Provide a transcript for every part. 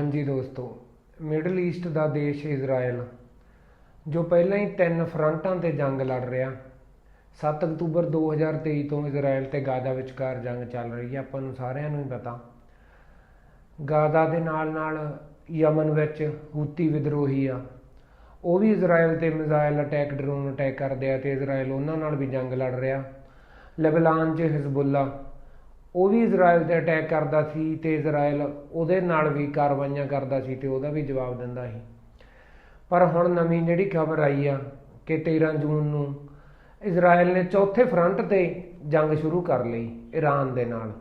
ਹਾਂਜੀ ਦੋਸਤੋ middle East ਦਾ ਦੇਸ਼ ਇਜ਼ਰਾਈਲ ਜੋ ਪਹਿਲਾਂ ਹੀ ਤਿੰਨ ਫਰੰਟਾਂ ਤੇ ਜੰਗ ਲੜ ਰਿਹਾ। 7 ਅਕਤੂਬਰ 2023 ਤੋਂ ਇਜ਼ਰਾਈਲ ਤੇ ਗਾਜ਼ਾ ਵਿਚਕਾਰ ਜੰਗ ਚੱਲ ਰਹੀ ਹੈ, ਆਪਾਂ ਨੂੰ ਸਾਰਿਆਂ ਨੂੰ ਹੀ ਪਤਾ। ਗਾਜ਼ਾ ਦੇ ਨਾਲ ਨਾਲ ਯਮਨ ਵਿੱਚ ਹੂਤੀ ਵਿਦਰੋਹੀ ਆ। ਉਹ ਵੀ ਇਜ਼ਰਾਈਲ ਤੇ ਮਿਜ਼ਾਈਲ ਅਟੈਕ, ਡਰੋਨ ਅਟੈਕ ਕਰਦੇ ਆ ਤੇ ਇਜ਼ਰਾਈਲ ਉਹਨਾਂ ਨਾਲ ਵੀ ਜੰਗ ਲੜ ਰਿਹਾ। ਲੈਬਨਾਨ 'ਚ ਹਿਜ਼ਬੁੱਲਾ ਉਹ ਵੀ ਇਜ਼ਰਾਈਲ ਤੇ ਅਟੈਕ ਕਰਦਾ ਸੀ ਤੇ ਇਜ਼ਰਾਈਲ ਉਹਦੇ ਨਾਲ ਵੀ ਕਾਰਵਾਈਆਂ ਕਰਦਾ ਸੀ ਤੇ ਉਹਦਾ ਵੀ ਜਵਾਬ ਦਿੰਦਾ ਸੀ। ਪਰ ਹੁਣ ਨਵੀਂ ਜਿਹੜੀ ਖਬਰ ਆਈ ਆ ਕਿ 13 ਜੂਨ ਨੂੰ ਇਜ਼ਰਾਈਲ ਨੇ ਚੌਥੇ ਫਰੰਟ ਤੇ ਜੰਗ ਸ਼ੁਰੂ ਕਰ ਲਈ ਈਰਾਨ ਦੇ ਨਾਲ।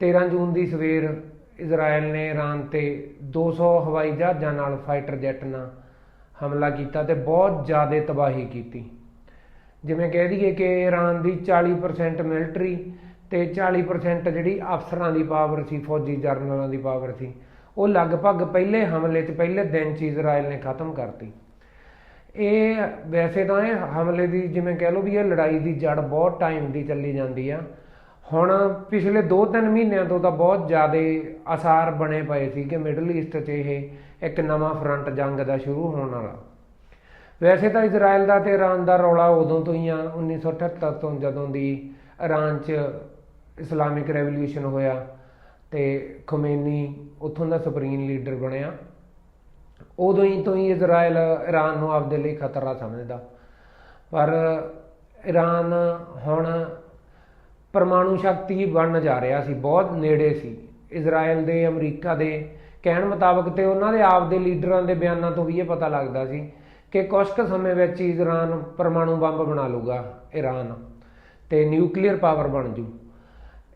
13 ਜੂਨ ਦੀ ਸਵੇਰ ਇਜ਼ਰਾਈਲ ਨੇ ਈਰਾਨ ਤੇ 200 ਹਵਾਈ ਜਹਾਜ਼ਾਂ ਨਾਲ ਫਾਈਟਰ ਜੈਟ ਨਾਲ ਹਮਲਾ ਕੀਤਾ ਤੇ ਬਹੁਤ ਜ਼ਿਆਦਾ ਤਬਾਹੀ ਕੀਤੀ। ਜਿਵੇਂ ਕਹਿ ਦਈਏ ਕਿ ਈਰਾਨ ਦੀ 40% ਮਿਲਟਰੀ ਤੇ 40% ਜਿਹੜੀ ਅਫਸਰਾਂ ਦੀ ਪਾਵਰ ਸੀ, ਫੌਜੀ ਜਰਨਲਾਂ ਦੀ ਪਾਵਰ ਸੀ, ਉਹ ਲਗਭਗ ਪਹਿਲੇ ਹਮਲੇ 'ਚ ਪਹਿਲੇ ਦਿਨ 'ਚ ਇਜ਼ਰਾਈਲ ਨੇ ਖਤਮ ਕਰਤੀ। ਇਹ ਵੈਸੇ ਤਾਂ ਇਹ ਹਮਲੇ ਦੀ ਜਿਵੇਂ ਕਹਿ ਲਓ ਵੀ ਇਹ ਲੜਾਈ ਦੀ ਜੜ ਬਹੁਤ ਟਾਈਮ ਦੀ ਚੱਲੀ ਜਾਂਦੀ ਆ। ਹੁਣ ਪਿਛਲੇ 2-3 ਮਹੀਨਿਆਂ ਤੋਂ ਤਾਂ ਬਹੁਤ ਜ਼ਿਆਦਾ ਅਸਾਰ ਬਣੇ ਪਏ ਸੀ ਕਿ ਮਿਡਲ ਈਸਟ 'ਚ ਇਹ ਇੱਕ ਨਵਾਂ ਫਰੰਟ ਜੰਗ ਦਾ ਸ਼ੁਰੂ ਹੋਣ ਵਾਲਾ। ਵੈਸੇ ਤਾਂ ਇਜ਼ਰਾਈਲ ਦਾ ਤੇ ਈਰਾਨ ਦਾ ਰੌਲਾ ਉਦੋਂ ਤੋਂ ਹੀ ਆ 1978 ਤੋਂ ਜਦੋਂ ਦੀ ਈਰਾਨ 'ਚ ਇਸਲਾਮਿਕ ਰੈਵੋਲੂਸ਼ਨ ਹੋਇਆ ਤੇ ਖਮੇਨੀ ਉੱਥੋਂ ਦਾ ਸੁਪਰੀਮ ਲੀਡਰ ਬਣਿਆ। ਉਦੋਂ ਹੀ ਤੋਂ ਹੀ ਇਜ਼ਰਾਈਲ ਈਰਾਨ ਨੂੰ ਆਪਦੇ ਲਈ ਖਤਰਾ ਸਮਝਦਾ। ਪਰ ਈਰਾਨ ਹੁਣ ਪਰਮਾਣੂ ਸ਼ਕਤੀ ਬਣਨ ਜਾ ਰਿਹਾ ਸੀ, ਬਹੁਤ ਨੇੜੇ ਸੀ। ਇਜ਼ਰਾਈਲ ਦੇ, ਅਮਰੀਕਾ ਦੇ ਕਹਿਣ ਮੁਤਾਬਕ ਤੇ ਉਹਨਾਂ ਦੇ ਆਪ ਦੇ ਲੀਡਰਾਂ ਦੇ ਬਿਆਨਾਂ ਤੋਂ ਵੀ ਇਹ ਪਤਾ ਲੱਗਦਾ ਸੀ ਕਿ ਕੁਝ ਕੁ ਸਮੇਂ ਵਿੱਚ ਇਜ਼ਰਾਨ ਪਰਮਾਣੂ ਬੰਬ ਬਣਾ ਲੂਗਾ ਈਰਾਨ ਤੇ ਨਿਊਕਲੀਅਰ ਪਾਵਰ ਬਣ ਜੂ।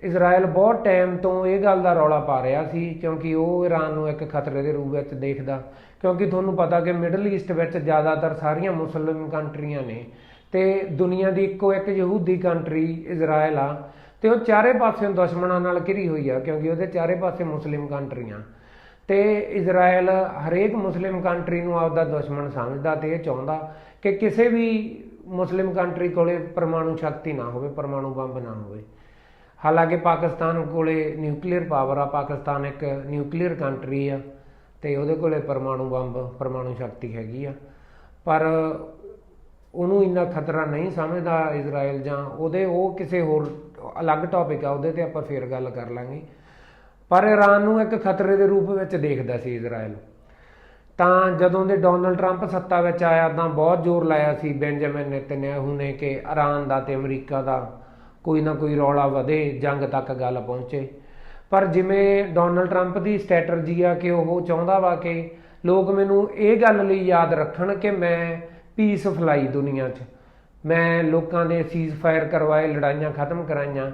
ਇਜ਼ਰਾਈਲ ਬਹੁਤ ਟਾਈਮ ਤੋਂ ਇਹ ਗੱਲ ਦਾ ਰੌਲਾ ਪਾ ਰਿਹਾ ਸੀ, ਕਿਉਂਕਿ ਉਹ ਈਰਾਨ ਨੂੰ ਇੱਕ ਖਤਰੇ ਦੇ ਰੂਪ ਵਿੱਚ ਦੇਖਦਾ। ਕਿਉਂਕਿ ਤੁਹਾਨੂੰ ਪਤਾ ਕਿ ਮਿਡਲ ਈਸਟ ਵਿੱਚ ਜ਼ਿਆਦਾਤਰ ਸਾਰੀਆਂ ਮੁਸਲਿਮ ਕੰਟਰੀਆਂ ਨੇ ਤੇ ਦੁਨੀਆ ਦੀ ਇੱਕੋ ਇੱਕ ਯਹੂਦੀ ਕੰਟਰੀ ਇਜ਼ਰਾਈਲ ਆ, ਤੇ ਉਹ ਚਾਰੇ ਪਾਸਿਓਂ ਦੁਸ਼ਮਣਾਂ ਨਾਲ ਘਿਰੀ ਹੋਈ ਆ, ਕਿਉਂਕਿ ਉਹਦੇ ਚਾਰੇ ਪਾਸੇ ਮੁਸਲਿਮ ਕੰਟਰੀਆਂ। ਤੇ ਇਜ਼ਰਾਈਲ ਹਰੇਕ ਮੁਸਲਿਮ ਕੰਟਰੀ ਨੂੰ ਆਪਦਾ ਦੁਸ਼ਮਣ ਸਮਝਦਾ ਤੇ ਇਹ ਚਾਹੁੰਦਾ ਕਿ ਕਿਸੇ ਵੀ ਮੁਸਲਿਮ ਕੰਟਰੀ ਕੋਲੇ ਪਰਮਾਣੂ ਸ਼ਕਤੀ ਨਾ ਹੋਵੇ, ਪਰਮਾਣੂ ਬੰਬ ਨਾ ਹੋਵੇ। ਹਾਲਾਂਕਿ ਪਾਕਿਸਤਾਨ ਕੋਲੇ ਨਿਊਕਲੀਅਰ ਪਾਵਰ ਆ, ਪਾਕਿਸਤਾਨ ਇੱਕ ਨਿਊਕਲੀਅਰ ਕੰਟਰੀ ਆ ਤੇ ਉਹਦੇ ਕੋਲੇ ਪਰਮਾਣੂ ਬੰਬ, ਪਰਮਾਣੂ ਸ਼ਕਤੀ ਹੈਗੀ ਆ। ਪਰ ਉਹਨੂੰ ਇੰਨਾ ਖਤਰਾ ਨਹੀਂ ਸਮਝਦਾ ਇਜ਼ਰਾਈਲ ਜਾਂ ਉਹਦੇ, ਉਹ ਕਿਸੇ ਹੋਰ ਅਲੱਗ ਟੌਪਿਕ ਆ, ਉਹਦੇ ਤੇ ਆਪਾਂ ਫੇਰ ਗੱਲ ਕਰ ਲਾਂਗੇ। ਪਰ ਈਰਾਨ ਨੂੰ ਇੱਕ ਖਤਰੇ ਦੇ ਰੂਪ ਵਿੱਚ ਦੇਖਦਾ ਸੀ ਇਜ਼ਰਾਈਲ ਤਾਂ ਜਦੋਂ ਦੇ ਡੋਨਲਡ ਟਰੰਪ ਸੱਤਾ ਵਿੱਚ ਆਇਆ, ਤਾਂ ਬਹੁਤ ਜ਼ੋਰ ਲਾਇਆ ਸੀ ਬੈਂਜਾਮਿਨ ਨੇਤਨਯਾਹੂ ਨੇ ਕਿ ਈਰਾਨ ਦਾ ਤੇ ਅਮਰੀਕਾ ਦਾ ਕੋਈ ਨਾ ਕੋਈ ਰੌਲਾ ਵਧੇ, ਜੰਗ ਤੱਕ ਗੱਲ ਪਹੁੰਚੇ। ਪਰ ਜਿਵੇਂ ਡੋਨਲਡ ਟਰੰਪ ਦੀ ਸਟ੍ਰੈਟਜੀ ਆ ਕਿ ਉਹ ਚਾਹੁੰਦਾ ਵਾ ਕਿ ਲੋਕ ਮੈਨੂੰ ਇਹ ਗੱਲ ਲਈ ਯਾਦ ਰੱਖਣ ਕਿ ਮੈਂ ਪੀਸ ਫਲਾਈ ਦੁਨੀਆ 'ਚ। ਮੈਂ ਲੋਕਾਂ ਦੇ ਸੀਜ਼ ਫਾਇਰ ਕਰਵਾਏ, ਲੜਾਈਆਂ ਖਤਮ ਕਰਾਈਆਂ।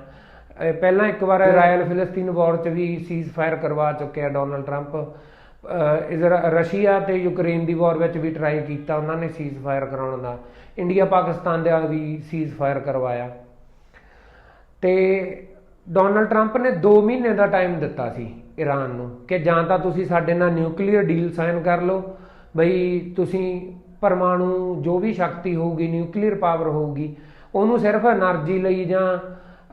ਪਹਿਲਾਂ ਇੱਕ ਵਾਰ ਇਜ਼ਰਾਈਲ ਫਿਲਸਤੀਨ ਵਾਰ 'ਚ ਵੀ ਸੀਜ਼ ਫਾਇਰ ਕਰਵਾ ਚੁੱਕਿਆ ਡੋਨਲਡ ਟਰੰਪ ਅਹ ਇਜ਼ਰਾ ਰਸ਼ੀਆ ਤੇ ਯੂਕਰੇਨ ਦੀ ਵਾਰ ਵਿੱਚ ਵੀ ਟਰਾਈ ਕੀਤਾ, ਉਹਨਾਂ ਨੇ ਸੀਜ਼ ਫਾਇਰ ਕਰਾਉਣ ਦਾ। ਇੰਡੀਆ ਪਾਕਿਸਤਾਨ ਦੇ ਨਾਲ ਵੀ ਸੀਜ਼ ਫਾਇਰ ਕਰਵਾਇਆ। ਤੇ ਡੋਨਲਡ ਟਰੰਪ ਨੇ 2 ਮਹੀਨੇ ਦਾ ਟਾਈਮ ਦਿੱਤਾ ਸੀ ਈਰਾਨ ਨੂੰ ਕਿ ਜਾਂ ਤਾਂ ਤੁਸੀਂ ਸਾਡੇ ਨਾਲ ਨਿਊਕਲੀਅਰ ਡੀਲ ਸਾਈਨ ਕਰ ਲਓ, ਬਈ ਤੁਸੀਂ ਪਰਮਾਣੂ ਜੋ ਵੀ ਸ਼ਕਤੀ ਹੋਊਗੀ, ਨਿਊਕਲੀਅਰ ਪਾਵਰ ਹੋਊਗੀ, ਉਹਨੂੰ ਸਿਰਫ એનર્ਜੀ ਲਈ ਜਾਂ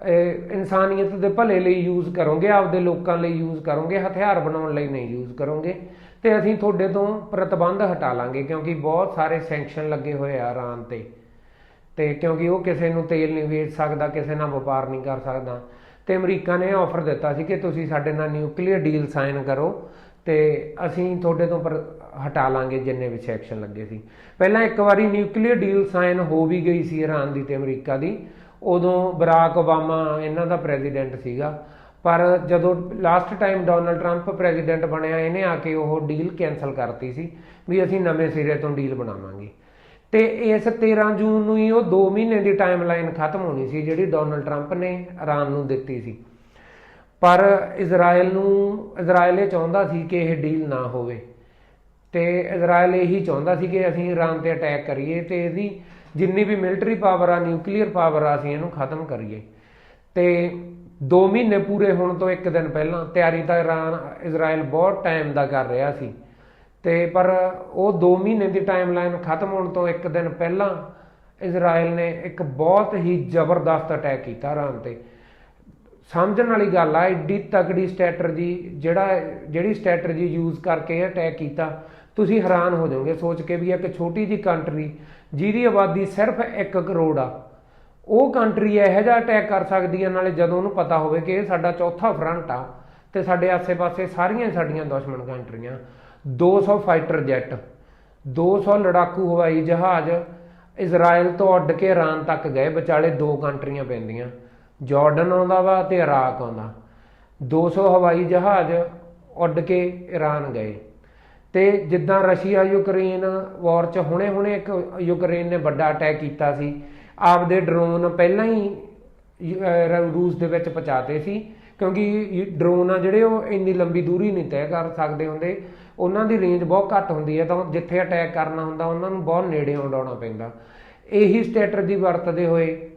ਇਨਸਾਨੀਅਤ ਦੇ ਭਲੇ ਲਈ ਯੂਜ਼ ਕਰੋਗੇ, ਆਪਦੇ ਲੋਕਾਂ ਲਈ ਯੂਜ਼ ਕਰੋਗੇ, ਹਥਿਆਰ ਬਣਾਉਣ ਲਈ ਨਹੀਂ ਯੂਜ਼ ਕਰੋਗੇ, ਤੇ ਅਸੀਂ ਤੁਹਾਡੇ ਤੋਂ ਪ੍ਰਤਬੰਧ ਹਟਾ ਲਾਂਗੇ ਕਿਉਂਕਿ ਬਹੁਤ ਸਾਰੇ ਸੈਂਕਸ਼ਨ ਲੱਗੇ ਹੋਏ ਆ ਈਰਾਨ ਤੇ। ਤੇ ਕਿਉਂਕਿ ਉਹ ਕਿਸੇ ਨੂੰ ਤੇਲ ਨਹੀਂ ਵੇਚ ਸਕਦਾ, ਕਿਸੇ ਨਾਲ ਵਪਾਰ ਨਹੀਂ ਕਰ ਸਕਦਾ। ਤੇ ਅਮਰੀਕਾ ਨੇ ਆਫਰ ਦਿੱਤਾ ਸੀ ਕਿ ਤੁਸੀਂ ਸਾਡੇ ਨਾਲ ਨਿਊਕਲੀਅਰ ਡੀਲ ਸਾਈਨ ਕਰੋ ਤੇ ਅਸੀਂ ਤੁਹਾਡੇ ਤੋਂ ਪਰ ਹਟਾ ਲਾਂਗੇ ਜਿੰਨੇ ਵੀ ਸੈਕਸ਼ਨ ਲੱਗੇ ਸੀ। ਪਹਿਲਾਂ ਇੱਕ ਵਾਰੀ ਨਿਊਕਲੀਅਰ ਡੀਲ ਸਾਈਨ ਹੋ ਵੀ ਗਈ ਸੀ ਇਰਾਨ ਦੀ ਤੇ ਅਮਰੀਕਾ ਦੀ। ਉਦੋਂ ਬਰਾਕ ਓਬਾਮਾ ਇਹਨਾਂ ਦਾ ਪ੍ਰੈਜ਼ੀਡੈਂਟ ਸੀਗਾ। ਪਰ ਜਦੋਂ last time Donald Trump president ਬਣਿਆ, ਇਹਨੇ ਆ ਕੇ ਉਹ ਡੀਲ ਕੈਨਸਲ ਕਰਤੀ ਸੀ ਵੀ ਅਸੀਂ ਨਵੇਂ ਸਿਰੇ ਤੋਂ ਡੀਲ ਬਣਾਵਾਂਗੇ। ਤੇ ਇਸ 13 ਜੂਨ ਨੂੰ ਹੀ ਉਹ 2 ਮਹੀਨੇ ਦੀ ਟਾਈਮਲਾਈਨ ਖਤਮ ਹੋਣੀ ਸੀ, ਜਿਹੜੀ ਡੋਨਲਡ ਟਰੰਪ ਨੇ ਇਰਾਨ ਨੂੰ ਦਿੱਤੀ ਸੀ। ਪਰ ਇਜ਼ਰਾਈਲ ਨੂੰ ਇਜ਼ਰਾਈਲ ਇਹ ਚਾਹੁੰਦਾ ਸੀ ਕਿ ਇਹ ਡੀਲ ਨਾ ਹੋਵੇ। ਤੇ ਇਜ਼ਰਾਈਲ ਇਹੀ ਚਾਹੁੰਦਾ ਸੀ ਕਿ ਅਸੀਂ ਇਰਾਨ ਤੇ ਅਟੈਕ ਕਰੀਏ ਤੇ ਇਹਦੀ ਜਿੰਨੀ ਵੀ ਮਿਲਟਰੀ ਪਾਵਰ ਆ ਨਿਊਕਲੀਅਰ ਪਾਵਰ ਆ, ਅਸੀਂ ਇਹਨੂੰ ਖਤਮ ਕਰੀਏ। ਤੇ 2 ਮਹੀਨੇ ਪੂਰੇ ਹੋਣ ਤੋਂ ਇੱਕ ਦਿਨ ਪਹਿਲਾਂ ਤਿਆਰੀ ਤਾਂ ਇਰਾਨ ਇਜ਼ਰਾਈਲ ਬਹੁਤ ਟਾਈਮ ਦਾ ਕਰ ਰਿਹਾ ਸੀ। ਤੇ ਪਰ ਉਹ 2 ਮਹੀਨੇ ਦੀ ਟਾਈਮਲਾਈਨ ਖਤਮ ਹੋਣ ਤੋਂ ਇੱਕ ਦਿਨ ਪਹਿਲਾਂ ਇਜ਼ਰਾਈਲ ਨੇ ਇੱਕ ਬਹੁਤ ਹੀ ਜ਼ਬਰਦਸਤ ਅਟੈਕ ਕੀਤਾ ਇਰਾਨ ਤੇ। ਸਮਝਣ ਵਾਲੀ ਗੱਲ ਆ, ਏਡੀ ਤਕੜੀ ਸਟ੍ਰੈਟਜੀ ਜਿਹੜਾ ਜਿਹੜੀ ਸਟ੍ਰੈਟਜੀ ਯੂਜ਼ ਕਰਕੇ ਅਟੈਕ ਕੀਤਾ, ਤੁਸੀਂ ਹੈਰਾਨ ਹੋ ਜਾਓਗੇ। ਸੋਚ ਕੇ ਵੀ ਇੱਕ ਛੋਟੀ ਜੀ ਕੰਟਰੀ ਜਿਹਦੀ ਆਬਾਦੀ ਸਿਰਫ 1 ਕਰੋੜ ਆ, ਉਹ ਕੰਟਰੀ ਇਹੋ ਜਿਹਾ ਅਟੈਕ ਕਰ ਸਕਦੀ ਹੈ ਨਾਲੇ ਜਦੋਂ ਉਹਨੂੰ ਪਤਾ ਹੋਵੇ ਕਿ ਇਹ ਸਾਡਾ ਚੌਥਾ ਫਰੰਟ ਆ ਤੇ ਸਾਡੇ ਆਸੇ-ਪਾਸੇ ਸਾਰੀਆਂ ਸਾਡੀਆਂ ਦੁਸ਼ਮਣ ਕੰਟਰੀਆਂ 200 ਫਾਈਟਰ ਜੈਟ 200 ਲੜਾਕੂ ਹਵਾਈ ਜਹਾਜ਼ ਇਜ਼ਰਾਈਲ ਤੋਂ ਉੱਡ ਕੇ ਇਰਾਨ ਤੱਕ ਗਏ, ਵਿਚਾਲੇ ਦੋ ਕੰਟਰੀਆਂ ਪੈਂਦੀਆਂ। ਜਾਰਡਨ ਆਉਂਦਾ ਵਾ ਤੇ ਇਰਾਕ ਆਉਂਦਾ। 200 ਹਵਾਈ ਜਹਾਜ਼ ਉੱਡ ਕੇ ਇਰਾਨ ਗਏ। ਤੇ ਜਿੱਦਾਂ ਰਸ਼ੀਆ, ਯੂਕਰੇਨ ਵਾਰ ਚ ਹੁਣੇ-ਹੁਣੇ ਇੱਕ ਯੂਕਰੇਨ ਨੇ ਵੱਡਾ ਅਟੈਕ ਕੀਤਾ ਸੀ, ਆਪਦੇ ਡਰੋਨ ਪਹਿਲਾਂ ਹੀ ਰੂਸ ਦੇ ਵਿੱਚ ਪਹੁੰਚਾਤੇ ਸੀ, ਕਿਉਂਕਿ ਡਰੋਨ ਆ ਜਿਹੜੇ ਉਹ ਇੰਨੀ ਲੰਬੀ ਦੂਰੀ ਨਹੀਂ ਤੈਅ ਕਰ ਸਕਦੇ ਹੁੰਦੇ। ਉਹਨਾਂ ਦੀ ਰੇਂਜ ਬਹੁਤ ਘੱਟ ਹੁੰਦੀ ਹੈ ਤਾਂ ਜਿੱਥੇ ਅਟੈਕ ਕਰਨਾ ਹੁੰਦਾ, ਉਹਨਾਂ ਨੂੰ ਬਹੁਤ ਨੇੜੇ ਉਡਾਉਣਾ ਪੈਂਦਾ। ਇਹੀ ਸਟ੍ਰੈਟਜੀ ਵਰਤਦੇ ਹੋਏ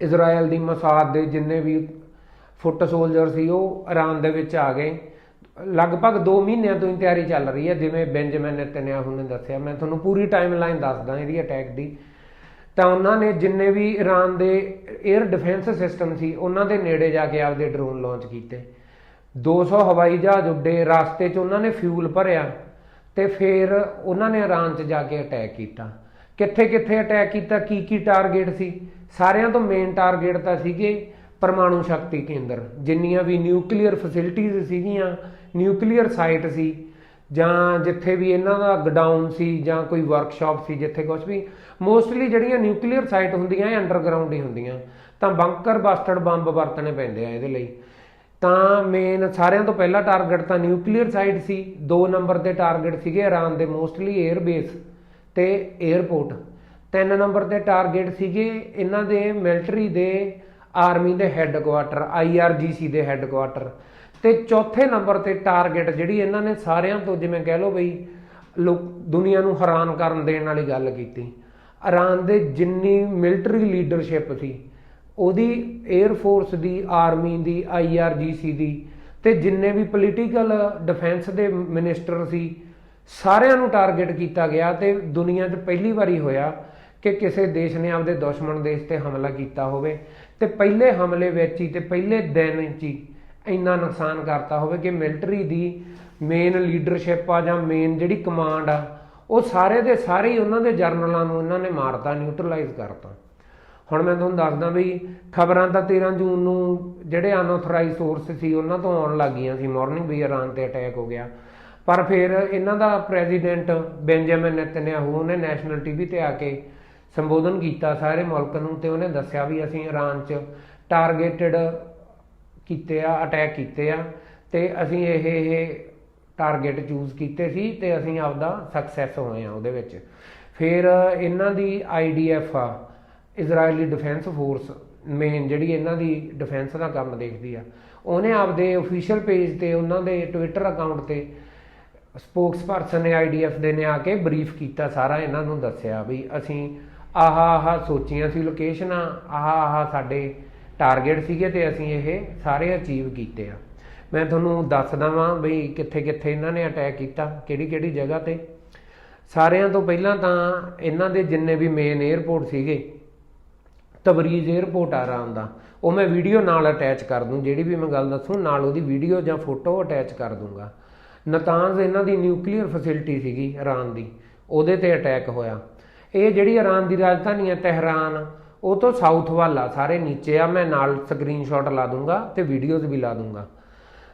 ਇਜ਼ਰਾਈਲ ਦੀ ਮਸਾਦ ਦੇ ਜਿੰਨੇ ਵੀ ਫੁੱਟ ਸੋਲਜਰ ਸੀ, ਉਹ ਇਰਾਨ ਦੇ ਵਿੱਚ ਆ ਗਏ। ਲਗਭਗ 2 ਮਹੀਨਿਆਂ ਤੋਂ ਹੀ ਤਿਆਰੀ ਚੱਲ ਰਹੀ ਹੈ, ਜਿਵੇਂ ਬੈਂਜਾਮਿਨ ਨੇਤਨਯਾਹੂ ਨੇ ਦੱਸਿਆ। ਮੈਂ ਤੁਹਾਨੂੰ ਪੂਰੀ ਟਾਈਮਲਾਈਨ ਦੱਸਦਾ ਇਹਦੀ ਅਟੈਕ ਦੀ। ਤਾਂ ਉਹਨਾਂ ਨੇ ਜਿੰਨੇ ਵੀ ਇਰਾਨ ਦੇ 에ਅਰ ਡਿਫੈਂਸ ਸਿਸਟਮ ਸੀ, ਉਹਨਾਂ ਦੇ ਨੇੜੇ ਜਾ ਕੇ ਆਪਦੇ ਡਰੋਨ ਲਾਂਚ ਕੀਤੇ। 200 ਹਵਾਈ ਜਹਾਜ਼ ਉੱਡੇ, ਰਾਸਤੇ 'ਚ ਉਹਨਾਂ ਨੇ ਫਿਊਲ ਭਰਿਆ ਤੇ ਫਿਰ ਉਹਨਾਂ ਨੇ ਇਰਾਨ 'ਚ ਜਾ ਕੇ ਅਟੈਕ ਕੀਤਾ। ਕਿੱਥੇ ਕਿੱਥੇ ਅਟੈਕ ਕੀਤਾ? ਕੀ ਕੀ ਟਾਰਗੇਟ ਸੀ? ਸਾਰਿਆਂ ਤੋਂ ਮੇਨ ਟਾਰਗੇਟ ਤਾਂ ਸੀਗੇ ਪਰਮਾਣੂ ਸ਼ਕਤੀ ਕੇਂਦਰ, ਜਿੰਨੀਆਂ ਵੀ ਨਿਊਕਲੀਅਰ ਫੈਸਿਲਿਟੀਆਂ ਸੀਗੀਆਂ ਨਿਊਕਲੀਅਰ ਸਾਈਟ ਸੀ, ਜਾਂ ਜਿੱਥੇ ਵੀ ਇਹਨਾਂ ਦਾ ਗਡਾਊਨ ਸੀ, ਜਾਂ ਕੋਈ ਵਰਕਸ਼ਾਪ ਸੀ, ਜਿੱਥੇ ਕੁਝ ਵੀ। ਮੋਸਟਲੀ ਜਿਹੜੀਆਂ ਨਿਊਕਲੀਅਰ ਸਾਈਟ ਹੁੰਦੀਆਂ, ਇਹ ਅੰਡਰਗਰਾਉਂਡ ਹੀ ਹੁੰਦੀਆਂ। ਤਾਂ ਬੰਕਰ ਬਸਟਡ ਬੰਬ ਵਰਤਣੇ ਪੈਂਦੇ ਆ ਇਹਦੇ ਲਈ। ਤਾਂ ਮੇਨ ਸਾਰਿਆਂ ਤੋਂ ਪਹਿਲਾ ਟਾਰਗੇਟ ਤਾਂ ਨਿਊਕਲੀਅਰ ਸਾਈਟ ਸੀ। ਦੋ ਨੰਬਰ ਦੇ ਟਾਰਗੇਟ ਸੀਗੇ ਇਰਾਨ ਦੇ ਮੋਸਟਲੀ 에ਅਰ ਬੇਸ ਤੇ 에ਅਰਪੋਰਟ ਤਿੰਨ ਨੰਬਰ ਤੇ ਟਾਰਗੇਟ ਸੀਗੇ ਇਹਨਾਂ ਦੇ ਮਿਲਟਰੀ ਦੇ ਆਰਮੀ ਦੇ ਹੈੱਡਕੁਆਟਰ ਆਈਆਰਜੀਸੀ ਦੇ ਹੈੱਡਕੁਆਟਰ ਤੇ ਚੌਥੇ ਨੰਬਰ ਤੇ ਟਾਰਗੇਟ ਜਿਹੜੀ ਇਹਨਾਂ ਨੇ ਸਾਰਿਆਂ ਤੋਂ ਜਿਵੇਂ ਕਹਿ ਲਓ ਬਈ, ਲੋਕ, ਦੁਨੀਆ ਨੂੰ ਹੈਰਾਨ ਕਰਨ ਦੇਣ ਵਾਲੀ ਗੱਲ ਕੀਤੀ। ਇਰਾਨ ਦੇ ਜਿੰਨੀ ਮਿਲਟਰੀ ਲੀਡਰਸ਼ਿਪ ਸੀ ਉਹਦੀ 에ਅਰ ਫੋਰਸ ਦੀ ਆਰਮੀ ਦੀ ਆਈਆਰਜੀਸੀ ਦੀ ਤੇ ਜਿੰਨੇ ਵੀ ਪੋਲੀਟੀਕਲ ਡਿਫੈਂਸ ਦੇ ਮਿਨਿਸਟਰ ਸੀ, ਸਾਰਿਆਂ ਨੂੰ ਟਾਰਗੇਟ ਕੀਤਾ ਗਿਆ ਤੇ ਦੁਨੀਆ 'ਚ ਪਹਿਲੀ ਵਾਰੀ ਹੋਇਆ ਕਿ ਕਿਸੇ ਦੇਸ਼ ਨੇ ਆਪਦੇ ਦੁਸ਼ਮਣ ਦੇਸ਼ ਤੇ ਹਮਲਾ ਕੀਤਾ ਹੋਵੇ ਤੇ ਪਹਿਲੇ ਹਮਲੇ ਵਿੱਚ ਹੀ ਤੇ ਪਹਿਲੇ ਦਿਨ 'ਚ ਹੀ ਇੰਨਾ ਨੁਕਸਾਨ ਕਰਤਾ ਹੋਵੇ ਕਿ ਮਿਲਟਰੀ ਦੀ ਮੇਨ ਲੀਡਰਸ਼ਿਪ ਆ ਜਾਂ ਮੇਨ ਜਿਹੜੀ ਕਮਾਂਡ ਆ, ਉਹ ਸਾਰੇ ਦੇ ਸਾਰੇ ਹੀ ਉਹਨਾਂ ਦੇ ਜਰਨਲਾਂ ਨੂੰ ਉਹਨਾਂ ਨੇ ਮਾਰਤਾ ਨਿਊਟਰਲਾਈਜ਼ ਕਰਤਾ। ਹੁਣ ਮੈਂ ਤੁਹਾਨੂੰ ਦੱਸਦਾ ਵੀ ਖਬਰਾਂ ਤਾਂ 13 ਜੂਨ ਨੂੰ ਜਿਹੜੇ ਅਨਆਥੋਰਾਈਜ਼ ਸੋਰਸ ਸੀ, ਉਹਨਾਂ ਤੋਂ ਆਉਣ ਲੱਗੀਆਂ ਸੀ। ਮਾਰਨਿੰਗ ਵੀ ਇਰਾਨ ਤੇ ਅਟੈਕ ਹੋ ਗਿਆ। ਪਰ ਫਿਰ ਇਹਨਾਂ ਦਾ ਪ੍ਰੈਜ਼ੀਡੈਂਟ ਬੈਂਜਾਮਿਨ ਨੇਤਨਯਾਹੂ ਨੇ ਨੈਸ਼ਨਲ ਟੀਵੀ ਤੇ ਆ ਕੇ ਸੰਬੋਧਨ ਕੀਤਾ ਸਾਰੇ ਮੁਲਕ ਨੂੰ ਤੇ ਉਹਨੇ ਦੱਸਿਆ ਵੀ ਅਸੀਂ ਇਰਾਨ 'ਚ ਟਾਰਗੇਟਡ ਕੀਤੇ ਆ ਅਟੈਕ ਕੀਤੇ ਆ ਤੇ ਅਸੀਂ ਇਹ ਇਹ ਟਾਰਗੇਟ ਚੂਜ਼ ਕੀਤੇ ਸੀ ਤੇ ਅਸੀਂ ਆਪਦਾ ਸਕਸੈਸ ਹੋਏ ਆ ਉਹਦੇ ਵਿੱਚ। ਫਿਰ ਇਹਨਾਂ ਦੀ ਆਈਡੀਐਫ ਆ ਇਜ਼ਰਾਈਲੀ ਡਿਫੈਂਸ ਫੋਰਸ ਮੇਨ ਜਿਹੜੀ ਇਹਨਾਂ ਦੀ ਡਿਫੈਂਸ ਦਾ ਕੰਮ ਦੇਖਦੀ ਆ, ਉਹਨੇ ਆਪਦੇ ਅਫੀਸ਼ੀਅਲ ਪੇਜ ਤੇ ਉਹਨਾਂ ਦੇ ਟਵਿੱਟਰ ਅਕਾਊਂਟ ਤੇ ਸਪੋਕਸਪਰਸਨ ਨੇ ਆਈਡੀਐਫ ਦੇ ਨੇ ਆ ਕੇ ਬਰੀਫ ਕੀਤਾ ਸਾਰਾ, ਇਹਨਾਂ ਨੂੰ ਦੱਸਿਆ ਵੀ ਅਸੀਂ ਆਹ ਆਹ ਸੋਚੀਆਂ ਸੀ ਲੋਕੇਸ਼ਨਾਂ ਆਹ ਆਹ ਸਾਡੇ ਟਾਰਗੇਟ ਸੀਗੇ ਤੇ ਅਸੀਂ ਇਹ ਸਾਰੇ ਅਚੀਵ ਕੀਤੇ ਆ। ਮੈਂ ਤੁਹਾਨੂੰ ਦੱਸਦਾ ਵਾਂ ਬਈ ਕਿੱਥੇ ਕਿੱਥੇ ਇਹਨਾਂ ਨੇ ਅਟੈਕ ਕੀਤਾ, ਕਿਹੜੀ ਕਿਹੜੀ ਜਗ੍ਹਾ ਤੇ। ਸਾਰਿਆਂ ਤੋਂ ਪਹਿਲਾਂ ਤਾਂ ਇਹਨਾਂ ਦੇ ਜਿੰਨੇ ਵੀ ਮੇਨ 에ਅਰਪੋਰਟ ਸੀਗੇ ਤਬਰੀਜ਼ 에ਅਰਪੋਰਟ ਆ ਇਰਾਨ ਦਾ। ਉਹ ਮੈਂ ਵੀਡੀਓ ਨਾਲ ਅਟੈਚ ਕਰ ਦੂੰ, ਜਿਹੜੀ ਵੀ ਮੈਂ ਗੱਲ ਦੱਸੂ, ਨਾਲ ਉਹਦੀ ਵੀਡੀਓ ਜਾਂ ਫੋਟੋ ਅਟੈਚ ਕਰ ਦੂੰਗਾ। ਨਤਾਂਜ਼ ਇਹਨਾਂ ਦੀ ਨਿਊਕਲੀਅਰ ਫੈਸਿਲਿਟੀ ਸੀਗੀ ਇਰਾਨ ਦੀ, ਉਹਦੇ ਤੇ ਅਟੈਕ ਹੋਇਆ। ਇਹ ਜਿਹੜੀ ਇਰਾਨ ਦੀ ਰਾਜਧਾਨੀ ਹੈ ਤਹਿਰਾਨ, ਉਹ ਤੋਂ ਸਾਊਥ ਵੱਲ ਆ, ਸਾਰੇ ਨੀਚੇ ਆ। ਮੈਂ ਨਾਲ ਸਕਰੀਨਸ਼ਾਟ ਲਾ ਦੂੰਗਾ ਤੇ ਵੀਡੀਓਜ਼ ਵੀ ਲਾ ਦੂੰਗਾ।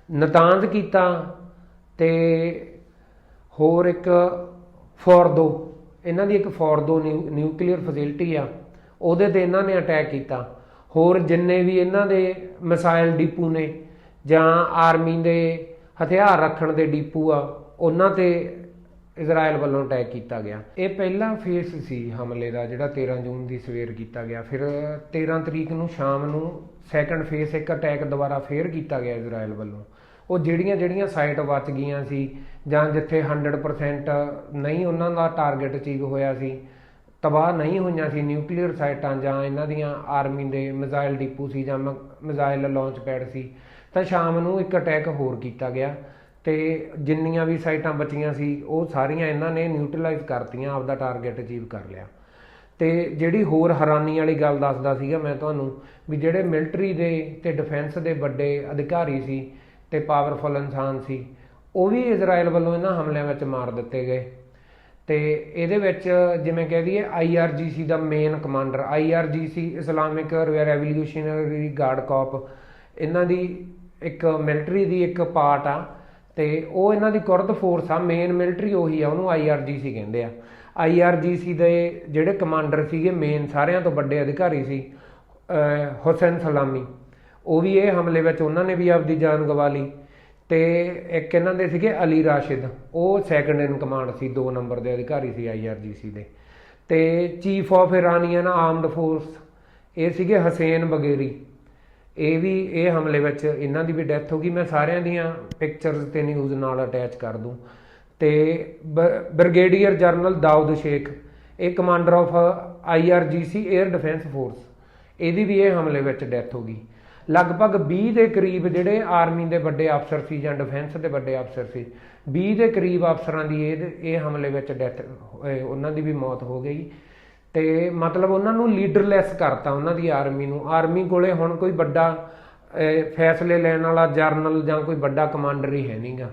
ਨਤਾਂਜ਼ ਕੀਤਾ ਤੇ ਹੋਰ ਇੱਕ ਫੋਰਦੋ ਇਹਨਾਂ ਦੀ ਇੱਕ ਫੋਰਦੋ ਨਿਊਕਲੀਅਰ ਫੈਸਿਲਿਟੀ ਆ। ਉਹਦੇ ਤੇ ਇਹਨਾਂ ਨੇ ਅਟੈਕ ਕੀਤਾ। ਹੋਰ ਜਿੰਨੇ ਵੀ ਇਹਨਾਂ ਦੇ ਮਿਸਾਈਲ ਡੀਪੂ ਨੇ ਜਾਂ ਆਰਮੀ ਦੇ ਹਥਿਆਰ ਰੱਖਣ ਦੇ ਡੀਪੂ ਆ, ਉਹਨਾਂ ਤੇ ਇਜ਼ਰਾਈਲ ਵੱਲੋਂ ਅਟੈਕ ਕੀਤਾ ਗਿਆ। ਇਹ ਪਹਿਲਾ ਫੇਸ ਸੀ ਹਮਲੇ ਦਾ, ਜਿਹੜਾ 13 ਜੂਨ ਦੀ ਸਵੇਰ ਕੀਤਾ ਗਿਆ। ਫਿਰ 13 ਤਰੀਕ ਨੂੰ ਸ਼ਾਮ ਨੂੰ ਸੈਕੰਡ ਫੇਸ ਇੱਕ ਅਟੈਕ ਦੁਬਾਰਾ ਫੇਰ ਕੀਤਾ ਗਿਆ ਇਜ਼ਰਾਈਲ ਵੱਲੋਂ। ਉਹ ਜਿਹੜੀਆਂ ਜਿਹੜੀਆਂ ਸਾਈਟ ਬਚ ਗਈਆਂ ਸੀ ਜਾਂ ਜਿੱਥੇ 100% ਨਹੀਂ ਉਹਨਾਂ ਦਾ ਟਾਰਗੇਟ ਅਚੀਵ ਹੋਇਆ ਸੀ ਤਬਾਹ ਨਹੀਂ ਹੋਈਆਂ ਸੀ ਨਿਊਕਲੀਅਰ ਸਾਈਟਾਂ ਜਾਂ ਇਹਨਾਂ ਦੀਆਂ ਆਰਮੀ ਦੇ ਮਿਜ਼ਾਈਲ ਡਿਪੂ ਸੀ ਜਾਂ ਮਿਜ਼ਾਈਲ ਲਾਂਚ ਪੈਡ ਸੀ, ਤਾਂ ਸ਼ਾਮ ਨੂੰ ਇੱਕ ਅਟੈਕ ਹੋਰ ਕੀਤਾ ਗਿਆ ਤੇ ਜਿੰਨੀਆਂ ਵੀ ਸਾਈਟਾਂ ਬਚੀਆਂ ਸੀ, ਉਹ ਸਾਰੀਆਂ ਇਹਨਾਂ ਨੇ ਨਿਊਟਰਲਾਈਜ਼ ਕਰਤੀਆਂ, ਆਪਦਾ ਟਾਰਗੇਟ ਅਚੀਵ ਕਰ ਲਿਆ। ਤੇ ਜਿਹੜੀ ਹੋਰ ਹੈਰਾਨੀ ਵਾਲੀ ਗੱਲ ਦੱਸਦਾ ਸੀਗਾ ਮੈਂ ਤੁਹਾਨੂੰ, ਵੀ ਜਿਹੜੇ ਮਿਲਟਰੀ ਦੇ ਤੇ ਡਿਫੈਂਸ ਦੇ ਵੱਡੇ ਅਧਿਕਾਰੀ ਸੀ ਤੇ ਪਾਵਰਫੁਲ ਇਨਸਾਨ ਸੀ, ਉਹ ਵੀ ਇਜ਼ਰਾਈਲ ਵੱਲੋਂ ਇਹਨਾਂ ਹਮਲਿਆਂ ਵਿੱਚ ਮਾਰ ਦਿੱਤੇ ਗਏ। ਤੇ ਇਹਦੇ ਵਿੱਚ ਜਿਵੇਂ ਕਹਿ ਦਈਏ IRGC ਦਾ main commander IRGC Islamic revolutionary guard corps ਇਹਨਾਂ ਦੀ ਇੱਕ ਮਿਲਟਰੀ ਦੀ ਇੱਕ ਪਾਰਟ ਆ ਤੇ ਉਹ ਇਹਨਾਂ ਦੀ ਕੁਰਦ ਫੋਰਸ ਆ ਮੇਨ ਮਿਲਟਰੀ ਉਹੀ ਆ, ਉਹਨੂੰ IRGC ਕਹਿੰਦੇ ਆ। IRGC ਦੇ ਜਿਹੜੇ ਕਮਾਂਡਰ ਸੀਗੇ ਮੇਨ ਸਾਰਿਆਂ ਤੋਂ ਵੱਡੇ ਅਧਿਕਾਰੀ ਸੀ ਹੁਸੈਨ ਸਲਾਮੀ। ਉਹ ਵੀ ਇਹ ਹਮਲੇ ਵਿੱਚ ਉਹਨਾਂ ਨੇ ਵੀ ਆਪਦੀ ਜਾਨ ਗਵਾ ਲਈ। ਤੇ ਇੱਕ ਇਹਨਾਂ ਦੇ ਸੀਗੇ ਅਲੀ ਰਾਸ਼ਿਦ, ਉਹ ਸੈਕੰਡ ਇਨ ਕਮਾਂਡ ਸੀ 2 ਨੰਬਰ ਦੇ ਅਧਿਕਾਰੀ ਸੀ IRGC ਦੇ। ਤੇ chief of Iranian armed force ਇਹ ਸੀਗੇ ਹਸੇਨ ਬਗੇਰੀ। ਇਹ ਵੀ, ਇਹ ਹਮਲੇ ਵਿੱਚ ਇਹਨਾਂ ਦੀ ਵੀ ਡੈਥ ਹੋ ਗਈ। ਮੈਂ ਸਾਰਿਆਂ ਦੀਆਂ ਪਿਕਚਰਸ ਤੇ ਨਿਊਜ਼ ਨਾਲ ਅਟੈਚ ਕਰ ਦੂੰ। ਤੇ ਬ੍ਰਿਗੇਡੀਅਰ ਜਨਰਲ ਦਾਊਦ ਸ਼ੇਖ ਇਹ commander of IRGC air defence force ਇਹਦੀ ਵੀ ਇਹ ਹਮਲੇ ਵਿੱਚ ਡੈਥ ਹੋ ਗਈ। ਲਗਭਗ 20 ਦੇ ਕਰੀਬ ਜਿਹੜੇ ਆਰਮੀ ਦੇ ਵੱਡੇ ਅਫਸਰ ਸੀ ਜਾਂ ਡਿਫੈਂਸ ਦੇ ਵੱਡੇ ਅਫਸਰ ਸੀ 20 ਦੇ ਕਰੀਬ ਅਫਸਰਾਂ ਦੀ ਇਹ ਇਹ ਹਮਲੇ ਵਿੱਚ ਡੈਥ ਉਹਨਾਂ ਦੀ ਵੀ ਮੌਤ ਹੋ ਗਈ। ਤੇ ਮਤਲਬ ਉਹਨਾਂ ਨੂੰ ਲੀਡਰਲੈਸ ਕਰਤਾ ਉਹਨਾਂ ਦੀ ਆਰਮੀ ਨੂੰ। ਆਰਮੀ ਕੋਲੇ ਹੁਣ ਕੋਈ ਵੱਡਾ ਫੈਸਲੇ ਲੈਣ ਵਾਲਾ ਜਰਨਲ ਜਾਂ ਕੋਈ ਵੱਡਾ ਕਮਾਂਡਰ ਹੀ ਹੈ ਨਹੀਂਗਾ।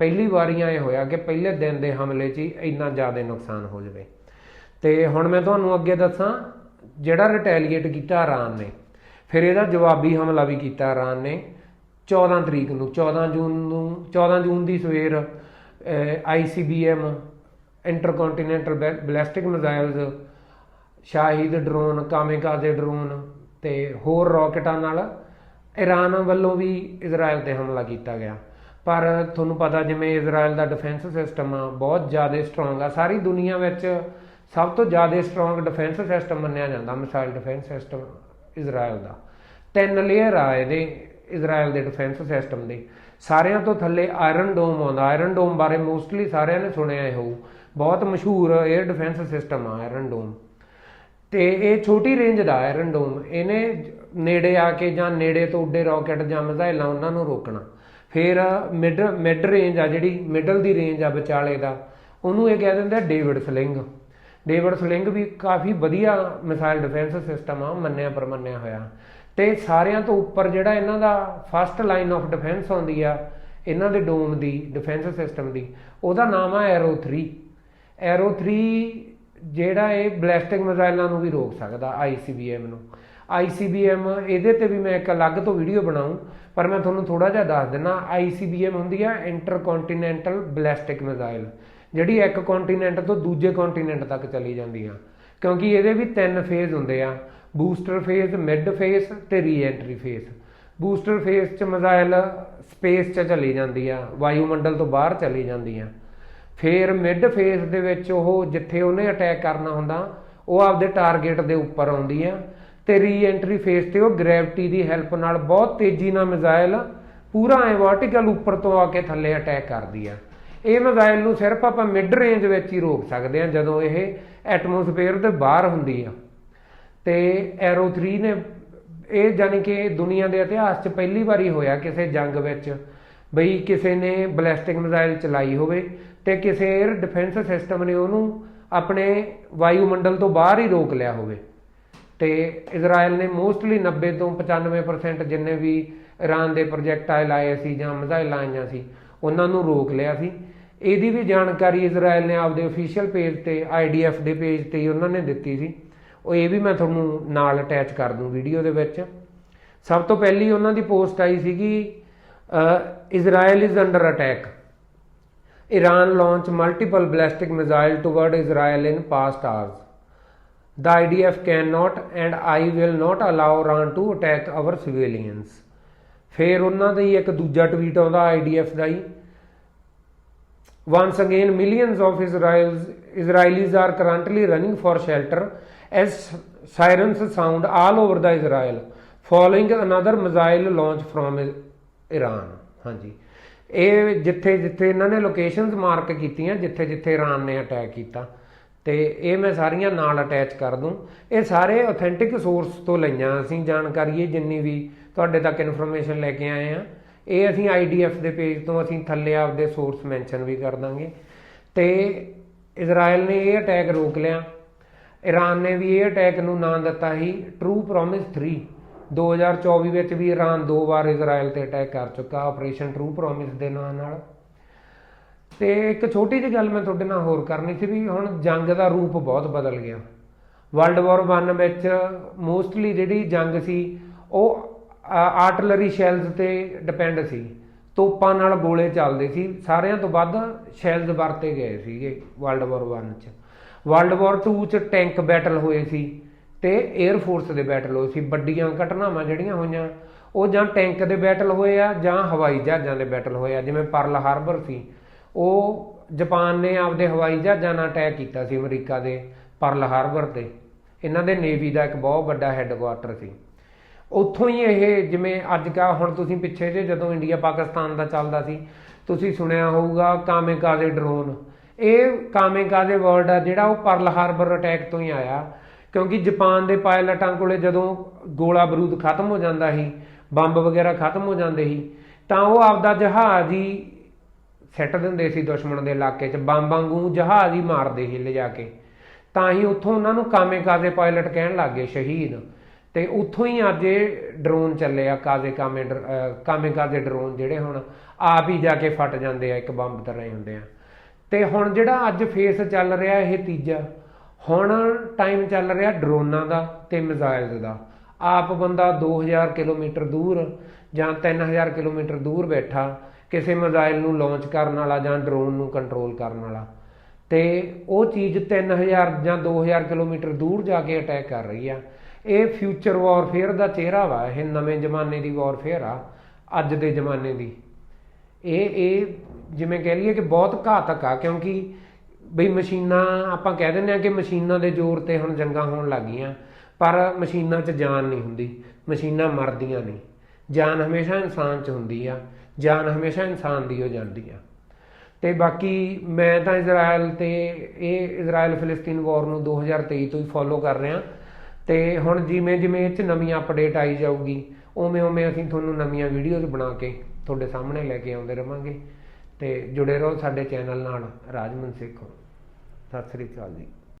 ਪਹਿਲੀ ਵਾਰੀਆਂ ਇਹ ਹੋਇਆ ਕਿ ਪਹਿਲੇ ਦਿਨ ਦੇ ਹਮਲੇ 'ਚ ਹੀ ਇੰਨਾ ਜ਼ਿਆਦਾ ਨੁਕਸਾਨ ਹੋ ਜਾਵੇ। ਤੇ ਹੁਣ ਮੈਂ ਤੁਹਾਨੂੰ ਅੱਗੇ ਦੱਸਾਂ, ਜਿਹੜਾ ਰਿਟੈਲੀਏਟ ਕੀਤਾ ਇਰਾਨ ਨੇ ਫਿਰ ਇਹਦਾ ਜਵਾਬੀ ਹਮਲਾ ਵੀ ਕੀਤਾ ਇਰਾਨ ਨੇ। 14 ਤਰੀਕ ਨੂੰ 14 ਜੂਨ ਨੂੰ 14 ਜੂਨ ਦੀ ਸਵੇਰ ICBM intercontinental ballistic missiles Shahed drone, kamikaze drone ਤੇ ਹੋਰ ਰਾਕਟਾਂ ਨਾਲ ਇਰਾਨ ਵੱਲੋਂ ਵੀ ਇਜ਼ਰਾਈਲ ਤੇ ਹਮਲਾ ਕੀਤਾ ਗਿਆ। ਪਰ ਤੁਹਾਨੂੰ ਪਤਾ ਜਿਵੇਂ ਇਜ਼ਰਾਈਲ ਦਾ ਡਿਫੈਂਸ ਸਿਸਟਮ ਆ ਬਹੁਤ ਜ਼ਿਆਦਾ ਸਟਰੋਂਗ ਆ। ਸਾਰੀ ਦੁਨੀਆ ਵਿੱਚ ਸਭ ਤੋਂ ਜ਼ਿਆਦਾ ਸਟਰੋਂਗ ਡਿਫੈਂਸ ਸਿਸਟਮ ਮੰਨਿਆ ਜਾਂਦਾ, ਮਿਸਾਈਲ ਡਿਫੈਂਸ ਸਿਸਟਮ ਇਜ਼ਰਾਈਲ ਦਾ। ਤਿੰਨ ਲੇਅਰ ਆ ਇਹਦੇ ਇਜ਼ਰਾਈਲ ਦੇ ਡਿਫੈਂਸ ਸਿਸਟਮ ਦੇ। ਸਾਰਿਆਂ ਤੋਂ ਥੱਲੇ ਆਇਰਨ ਡੋਮ ਆਉਂਦਾ। ਆਇਰਨ ਡੋਮ ਬਾਰੇ ਮੋਸਟਲੀ ਸਾਰਿਆਂ ਨੇ ਸੁਣਿਆ ਹੀ ਹੋਊ ਬਹੁਤ ਮਸ਼ਹੂਰ 에ਅਰ ਡਿਫੈਂਸ ਸਿਸਟਮ ਆ ਆਇਰਨ ਡੋਮ ਤੇ ਇਹ ਛੋਟੀ ਰੇਂਜ ਦਾ ਆਇਰਨ ਡੋਮ ਇਹਨੇ ਨੇੜੇ ਆ ਕੇ ਜਾਂ ਨੇੜੇ ਤੋਂ ਉੱਡੇ ਰਾਕਟ ਜਾਂ ਮਿਜ਼ਾਈਲਾਂ ਉਹਨਾਂ ਨੂੰ ਰੋਕਣਾ। ਫਿਰ ਮਿਡ ਮਿਡ ਰੇਂਜ ਆ ਜਿਹੜੀ ਮਿਡਲ ਦੀ ਰੇਂਜ ਆ ਵਿਚਾਲੇ ਦਾ। ਉਹਨੂੰ ਇਹ ਕਹਿ ਦਿੰਦੇ ਡੇਵਿਡ ਸਲਿੰਗ ਡੇਵਿਡ ਸਲਿੰਗ ਵੀ ਕਾਫੀ ਵਧੀਆ ਮਿਸਾਈਲ ਡਿਫੈਂਸ ਸਿਸਟਮ ਆ, ਮੰਨਿਆ ਪਰਮੰਨਿਆ ਹੋਇਆ। ਤੇ ਸਾਰਿਆਂ ਤੋਂ ਉੱਪਰ ਜਿਹੜਾ ਇਹਨਾਂ ਦਾ ਫਸਟ ਲਾਈਨ ਆਫ ਡਿਫੈਂਸ ਆਉਂਦੀ ਆ, ਇਹਨਾਂ ਦੇ ਡੋਮ ਦੀ ਡਿਫੈਂਸ ਸਿਸਟਮ ਦੀ, ਉਹਦਾ ਨਾਮ ਆ ਐਰੋ 3 ਐਰੋ 3 ਜਿਹੜਾ ਇਹ ਬਲੈਸਟਿਕ ਮਿਜ਼ਾਈਲਾਂ ਨੂੰ ਵੀ ਰੋਕ ਸਕਦਾ ICBM ਨੂੰ। ICBM ਇਹਦੇ ਤੇ ਵੀ ਮੈਂ ਇੱਕ ਅਲੱਗ ਤੋਂ ਵੀਡੀਓ ਬਣਾਉਂ ਪਰ ਮੈਂ ਤੁਹਾਨੂੰ ਥੋੜਾ ਜਿਹਾ ਦੱਸ ਦਿੰਨਾ ICBM ਹੁੰਦੀ ਆ ਇੰਟਰਕੰਟੀਨੈਂਟਲ ਬਲੈਸਟਿਕ ਮਿਜ਼ਾਈਲ ਜਿਹੜੀ ਇੱਕ ਕੰਟੀਨੈਂਟ ਤੋਂ ਦੂਜੇ ਕੰਟੀਨੈਂਟ ਤੱਕ ਚਲੀ ਜਾਂਦੀ ਆ ਕਿਉਂਕਿ ਇਹਦੇ ਵੀ ਤਿੰਨ ਫੇਜ਼ ਹੁੰਦੇ ਆ। ਬੂਸਟਰ ਫੇਜ਼ ਮਿਡ ਫੇਜ਼ ਤੇ ਰੀਐਂਟਰੀ ਫੇਜ਼ ਬੂਸਟਰ ਫੇਜ਼ ਚ ਮਿਜ਼ਾਈਲ ਸਪੇਸ ਚ ਚਲੀ ਜਾਂਦੀ ਆ। ਵਾਯੂਮੰਡਲ ਤੋਂ ਬਾਹਰ ਚਲੀ ਜਾਂਦੀ ਆ। ਫਿਰ ਮਿਡ ਫੇਜ਼ ਦੇ ਵਿੱਚ ਉਹ ਜਿੱਥੇ ਉਹਨੇ ਅਟੈਕ ਕਰਨਾ ਹੁੰਦਾ, ਉਹ ਆਪਦੇ ਟਾਰਗੇਟ ਦੇ ਉੱਪਰ ਆਉਂਦੀ ਆ। ਤੇ ਰੀਐਂਟਰੀ ਫੇਜ਼ ਤੇ ਉਹ ਗ੍ਰੈਵਿਟੀ ਦੀ ਹੈਲਪ ਨਾਲ ਬਹੁਤ ਤੇਜ਼ੀ ਨਾਲ ਮਿਜ਼ਾਈਲ ਪੂਰਾ ਐ ਵਰਟੀਕਲ ਉੱਪਰ ਤੋਂ ਆ ਕੇ ਥੱਲੇ ਅਟੈਕ ਕਰਦੀ ਆ। ਇਹ ਮਿਜ਼ਾਈਲ ਨੂੰ ਸਿਰਫ ਆਪਾਂ ਮਿਡ ਰੇਂਜ ਵਿੱਚ ਹੀ ਰੋਕ ਸਕਦੇ ਹਾਂ, ਜਦੋਂ ਇਹ ਐਟਮੋਸਫੇਅਰ ਦੇ ਬਾਹਰ ਹੁੰਦੀ ਆ। ਤੇ ਐਰੋ 3 ਨੇ ਇਹ ਜਾਨੀ ਕਿ ਦੁਨੀਆ ਦੇ ਇਤਿਹਾਸ 'ਚ ਪਹਿਲੀ ਵਾਰੀ ਹੋਇਆ ਕਿਸੇ ਜੰਗ ਵਿੱਚ ਬਈ ਕਿਸੇ ਨੇ ਬਲੈਸਟਿਕ ਮਿਜ਼ਾਈਲ ਚਲਾਈ ਹੋਵੇ ਤੇ ਕਿਸੇ 에ਅਰ ਡਿਫੈਂਸ ਸਿਸਟਮ ਨੇ ਉਹਨੂੰ ਆਪਣੇ ਵਾਯੂਮੰਡਲ ਤੋਂ ਬਾਹਰ ਹੀ ਰੋਕ ਲਿਆ ਹੋਵੇ। ਤੇ ਇਜ਼ਰਾਈਲ ਨੇ ਮੋਸਟਲੀ 90 ਤੋਂ 95% ਜਿੰਨੇ ਵੀ ਇਰਾਨ ਦੇ ਪ੍ਰੋਜੈਕਟਾਈਲ ਆਏ ਸੀ ਜਾਂ ਮਿਜ਼ਾਈਲ ਆਈਆਂ ਸੀ, ਉਹਨਾਂ ਨੂੰ ਰੋਕ ਲਿਆ ਸੀ। ਇਹਦੀ ਵੀ ਜਾਣਕਾਰੀ ਇਜ਼ਰਾਈਲ ਨੇ ਆਪਦੇ ਅਫੀਸ਼ੀਅਲ ਪੇਜ ਤੇ ਆਈਡੀਐਫ ਦੇ ਪੇਜ ਤੇ ਹੀ ਉਹਨਾਂ ਨੇ ਦਿੱਤੀ ਸੀ ਉਹ ਇਹ ਵੀ ਮੈਂ ਤੁਹਾਨੂੰ ਨਾਲ ਅਟੈਚ ਕਰ ਦੂੰ ਵੀਡੀਓ ਦੇ ਵਿੱਚ ਸਭ ਤੋਂ ਪਹਿਲੀ ਉਹਨਾਂ ਦੀ ਪੋਸਟ ਆਈ ਸੀਗੀ Israel is under attack Iran launch multiple ballistic missile toward Israel in past hours. The IDF cannot and I will not allow Iran to attack our civilians. ਫਿਰ ਉਹਨਾਂ ਦਾ ਹੀ ਇੱਕ ਦੂਜਾ ਟਵੀਟ ਆਉਂਦਾ IDF ਦਾ ਹੀ Once again, millions of Israel's, Israelis are currently running for shelter as sirens sound all over the Israel following another missile launch from Iran. ਹਾਂਜੀ ਇਹ ਜਿੱਥੇ ਜਿੱਥੇ ਇਹਨਾਂ ਨੇ ਲੋਕੇਸ਼ਨਸ ਮਾਰਕ ਕੀਤੀਆਂ ਜਿੱਥੇ ਜਿੱਥੇ ਇਰਾਨ ਨੇ ਅਟੈਕ ਕੀਤਾ ਤੇ ਇਹ ਮੈਂ ਸਾਰੀਆਂ ਨਾਲ ਅਟੈਚ ਕਰ ਦੂੰ ਇਹ ਸਾਰੇ ਆਥੈਂਟਿਕ ਸੋਰਸ ਤੋਂ ਲਈਆਂ ਅਸੀਂ ਜਾਣਕਾਰੀ ਇਹ ਜਿੰਨੀ ਵੀ ਤੁਹਾਡੇ ਤੱਕ ਇਨਫੋਰਮੇਸ਼ਨ ਲੈ ਕੇ ਆਏ ਆ ਇਹ ਅਸੀਂ IDF ਦੇ ਪੇਜ ਤੋਂ ਅਸੀਂ ਥੱਲੇ ਆਪਦੇ ਸੋਰਸ ਮੈਂਸ਼ਨ ਵੀ ਕਰ ਦਾਂਗੇ। ਤੇ ਇਜ਼ਰਾਈਲ ਨੇ ਇਹ ਅਟੈਕ ਰੋਕ ਲਿਆ। ਈਰਾਨ ਨੇ ਵੀ ਇਹ ਅਟੈਕ ਨੂੰ ਨਾਂ ਦਿੱਤਾ ਸੀ ਟਰੂ ਪ੍ਰੋਮਿਸ 3 2024 ਵਿੱਚ ਵੀ ਈਰਾਨ ਦੋ ਵਾਰ ਇਜ਼ਰਾਈਲ ਤੇ ਅਟੈਕ ਕਰ ਚੁੱਕਾ ਆਪਰੇਸ਼ਨ ਟਰੂ ਪ੍ਰੋਮਿਸ ਦੇ ਨਾਂ ਨਾਲ। ਤੇ ਇੱਕ ਛੋਟੀ ਜਿਹੀ ਗੱਲ ਮੈਂ ਤੁਹਾਡੇ ਨਾਲ ਹੋਰ ਕਰਨੀ ਸੀ ਵੀ ਹੁਣ ਜੰਗ ਦਾ ਰੂਪ ਬਹੁਤ ਬਦਲ ਗਿਆ। ਵਰਲਡ ਵਾਰ 1 ਵਿੱਚ ਮੋਸਟਲੀ ਜਿਹੜੀ ਜੰਗ ਸੀ, ਉਹ ਆਰਟਲਰੀ ਸ਼ੈਲਜ਼ ਤੇ ਡਿਪੈਂਡ ਸੀ। ਤੋਪਾਂ ਨਾਲ ਗੋਲੇ ਚੱਲਦੇ ਸੀ। ਸਾਰਿਆਂ ਤੋਂ ਵੱਧ ਸ਼ੈਲਜ਼ ਵਰਤੇ ਗਏ ਸੀਗੇ ਵਰਲਡ ਵਾਰ 1 ਚ। ਵਰਲਡ ਵਾਰ 2 ਚ ਟੈਂਕ ਬੈਟਲ ਹੋਏ ਸੀ ਤੇ 에ਅਰ ਫੋਰਸ ਦੇ ਬੈਟਲ ਹੋਏ ਸੀ। ਵੱਡੀਆਂ ਘਟਨਾਵਾਂ ਜਿਹੜੀਆਂ ਹੋਈਆਂ, ਉਹ ਜਾਂ ਟੈਂਕ ਦੇ ਬੈਟਲ ਹੋਏ ਆ ਜਾਂ ਹਵਾਈ ਜਹਾਜ਼ਾਂ ਦੇ ਬੈਟਲ ਹੋਏ ਆ। ਜਿਵੇਂ ਪਰਲ ਹਾਰਬਰ ਸੀ, ਉਹ ਜਾਪਾਨ ਨੇ ਆਪਦੇ ਹਵਾਈ ਜਹਾਜ਼ਾਂ ਨਾਲ ਅਟੈਕ ਕੀਤਾ ਸੀ ਅਮਰੀਕਾ ਦੇ ਪਰਲ ਹਾਰਬਰ ਤੇ। ਇਹਨਾਂ ਦੇ ਨੇਵੀ ਦਾ ਇੱਕ ਬਹੁਤ ਵੱਡਾ ਹੈੱਡਕੁਆਟਰ ਸੀ। ਉੱਥੋਂ ਹੀ ਇਹ ਜਿਵੇਂ ਅੱਜ ਕਾ ਹੁਣ ਤੁਸੀਂ ਪਿੱਛੇ ਜੇ ਜਦੋਂ ਇੰਡੀਆ ਪਾਕਿਸਤਾਨ ਦਾ ਚੱਲਦਾ ਸੀ, ਤੁਸੀਂ ਸੁਣਿਆ ਹੋਊਗਾ ਕਾਮੇਕਾਜ਼ੇ ਡਰੋਨ ਇਹ ਕਾਮੇਕਾਜ਼ੇ ਵਰਡ ਆ ਜਿਹੜਾ ਉਹ ਪਰਲ ਹਾਰਬਰ ਅਟੈਕ ਤੋਂ ਹੀ ਆਇਆ, ਕਿਉਂਕਿ ਜਾਪਾਨ ਦੇ ਪਾਇਲਟਾਂ ਕੋਲੇ ਜਦੋਂ ਗੋਲਾ ਬਰੂਦ ਖਤਮ ਹੋ ਜਾਂਦਾ ਸੀ, ਬੰਬ ਵਗੈਰਾ ਖਤਮ ਹੋ ਜਾਂਦੇ ਸੀ, ਤਾਂ ਉਹ ਆਪਦਾ ਜਹਾਜ਼ ਹੀ ਸੈੱਟ ਦਿੰਦੇ ਸੀ ਦੁਸ਼ਮਣ ਦੇ ਇਲਾਕੇ 'ਚ, ਬੰਬ ਵਾਂਗੂ ਜਹਾਜ਼ ਹੀ ਮਾਰਦੇ ਸੀ ਲਿਜਾ ਕੇ। ਤਾਂ ਹੀ ਉੱਥੋਂ ਉਹਨਾਂ ਨੂੰ ਕਾਮੇਕਾਜ਼ੇ ਪਾਇਲਟ ਕਹਿਣ ਲੱਗੇ ਸ਼ਹੀਦ। ਤੇ ਉੱਥੋਂ ਹੀ ਅੱਜ ਇਹ ਡਰੋਨ ਚੱਲੇ ਆ, ਕਾਜ਼ੇ ਕਾਮੇ ਡਰ- ਅਹ ਕਾਮੇਕਾਜ਼ੇ ਡਰੋਨ ਜਿਹੜੇ ਹੁਣ ਆਪ ਹੀ ਜਾ ਕੇ ਫਟ ਜਾਂਦੇ ਆ, ਇੱਕ ਬੰਬ ਤਰ੍ਹਾਂ ਹੀ ਹੁੰਦੇ ਆ। ਤੇ ਹੁਣ ਜਿਹੜਾ ਅੱਜ ਫੇਸ ਚੱਲ ਰਿਹਾ ਇਹ ਤੀਜਾ, ਹੁਣ ਟਾਈਮ ਚੱਲ ਰਿਹਾ ਡਰੋਨਾਂ ਦਾ ਤੇ ਮਿਜ਼ਾਈਲਸ ਦਾ। ਆਪ ਬੰਦਾ 2000 ਕਿਲੋਮੀਟਰ ਦੂਰ ਜਾਂ 3000 ਕਿਲੋਮੀਟਰ ਦੂਰ ਬੈਠਾ, ਕਿਸੇ ਮਿਜ਼ਾਈਲ ਨੂੰ ਲਾਂਚ ਕਰਨ ਵਾਲਾ ਜਾਂ ਡਰੋਨ ਨੂੰ ਕੰਟਰੋਲ ਕਰਨ ਵਾਲਾ। ਤੇ ਉਹ ਚੀਜ਼ 3000 ਜਾਂ 2000 ਕਿਲੋਮੀਟਰ ਦੂਰ ਜਾ ਕੇ ਅਟੈਕ ਕਰ ਰਹੀ ਆ। ਇਹ ਫਿਊਚਰ ਵਾਰਫੇਅਰ ਦਾ ਚਿਹਰਾ ਵਾ, ਇਹ ਨਵੇਂ ਜ਼ਮਾਨੇ ਦੀ ਵਾਰਫੇਅਰ ਆ, ਅੱਜ ਦੇ ਜ਼ਮਾਨੇ ਦੀ। ਇਹ ਇਹ ਜਿਵੇਂ ਕਹਿ ਲਈਏ ਕਿ ਬਹੁਤ ਘਾਤਕ ਆ, ਕਿਉਂਕਿ ਬਈ ਮਸ਼ੀਨਾਂ, ਆਪਾਂ ਕਹਿ ਦਿੰਦੇ ਆ ਕਿ ਮਸ਼ੀਨਾਂ ਦੇ ਜ਼ੋਰ ਤੇ ਹੁਣ ਜੰਗਾਂ ਹੋਣ ਲੱਗੀਆਂ ਪਰ ਮਸ਼ੀਨਾਂ 'ਚ ਜਾਨ ਨਹੀਂ ਹੁੰਦੀ, ਮਸ਼ੀਨਾਂ ਮਰਦੀਆਂ ਨਹੀਂ। ਜਾਨ ਹਮੇਸ਼ਾ ਇਨਸਾਨ 'ਚ ਹੁੰਦੀ ਆ, ਜਾਨ ਹਮੇਸ਼ਾ ਇਨਸਾਨ ਦੀ ਹੋ ਜਾਂਦੀ ਆ। ਤੇ ਬਾਕੀ ਮੈਂ ਤਾਂ ਇਜ਼ਰਾਈਲ ਤੇ, ਇਹ ਇਜ਼ਰਾਈਲ ਫਿਲਿਸਤੀਨ ਵਾਰ ਨੂੰ 2023 ਤੋਂ ਹੀ ਫੋਲੋ ਕਰ ਰਿਹਾ। ਤੇ ਹੁਣ ਜਿਵੇਂ ਜਿਵੇਂ ਇਹ 'ਚ ਨਵੀਂ ਅਪਡੇਟ ਆਈ ਜਾਊਗੀ, ਉਵੇਂ ਉਵੇਂ ਅਸੀਂ ਤੁਹਾਨੂੰ ਨਵੀਆਂ ਵੀਡੀਓਜ਼ ਬਣਾ ਕੇ ਤੁਹਾਡੇ ਸਾਹਮਣੇ ਲੈ ਕੇ ਆਉਂਦੇ ਰਵਾਂਗੇ। ਤੇ ਜੁੜੇ ਰਹੋ ਸਾਡੇ ਚੈਨਲ ਨਾਲ, ਰਾਜਮਨ ਸਿੱਖ। ਸਤਿ ਸ੍ਰੀ ਅਕਾਲ ਜੀ।